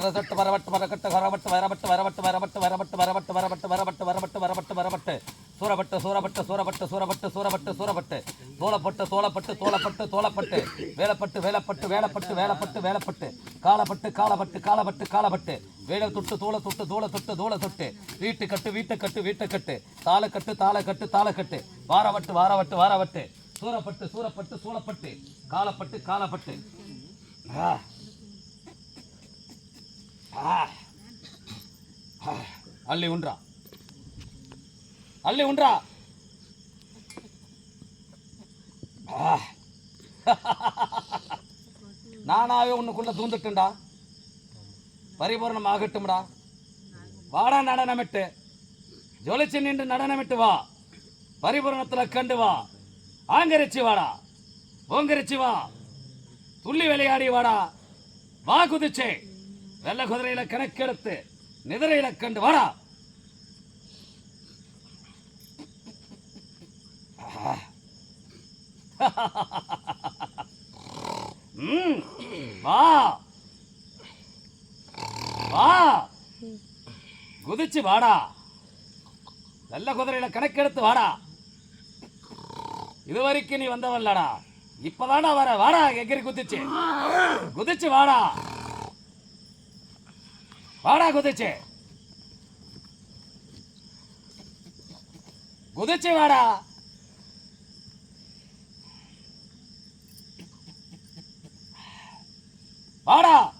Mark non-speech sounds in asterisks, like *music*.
சரசட்டு வரவட்டு வரக்கட்டு வரவட்டு வரவட்டு வரவட்டு வரவட்டு வரவட்டு வரவட்டு வரவட்டு வரவட்டு வரவட்டு வரவட்டு வரவட்டு சூரப்பட்டு சூரப்பட்டு சூரப்பட்டு சூரப்பட்டு சூரப்பட்டு சூரப்பட்டு தோளப்பட்டு தோளப்பட்டு தோளப்பட்டு தோளப்பட்டு வேலப்பட்டு வேலப்பட்டு வேலப்பட்டு வேலப்பட்டு வேலப்பட்டு காலப்பட்டு காலப்பட்டு காலப்பட்டு காலப்பட்டு வேலை தொட்டு தோள தொட்டு தோள தொட்டு தோள தொட்டு வீட்டு கட்டு வீட்டை கட்டு வீட்டை கட்டு தாள கட்டு தாள கட்டு கட்டு வாரவட்டு வாரவட்டு வாரவட்டு சூரப்பட்டு சூரப்பட்டு சூழப்பட்டு காலப்பட்டு காலப்பட்டு ஆ ஆ. ஆ. அள்ளி உண்றா அள்ளி உண்றா நானாவே உன்னுக்குள்ள தூந்துட்டுண்டா பரிபூர்ணம் ஆகட்டும்டா. வாடா நடனமிட்டு. ஜொலிச்சு நின்று நடனமிட்டு வா. பரிபூரணத்துல கண்டு வா. ஆங்கரிச்சு வாடா. ஓங்கரிச்சு வா. துள்ளி விளையாடி வாடா. வா குதிச்சே. வெள்ள குதிரையில கணக்கெடுத்து நிதிரையில கண்டு வாடா. *laughs* வா. வா. குதிச்சு வாடா. வெள்ள குதிரையில கணக்கெடுத்து வாடா. இதுவரைக்கும் நீ வந்தவல்லடா இப்பதாடா வர. வாடா எகிரி குதிச்சு. குதிச்சு வாடா. வாடா குதிச்சு. குதிச்சு வாடா. வாடா.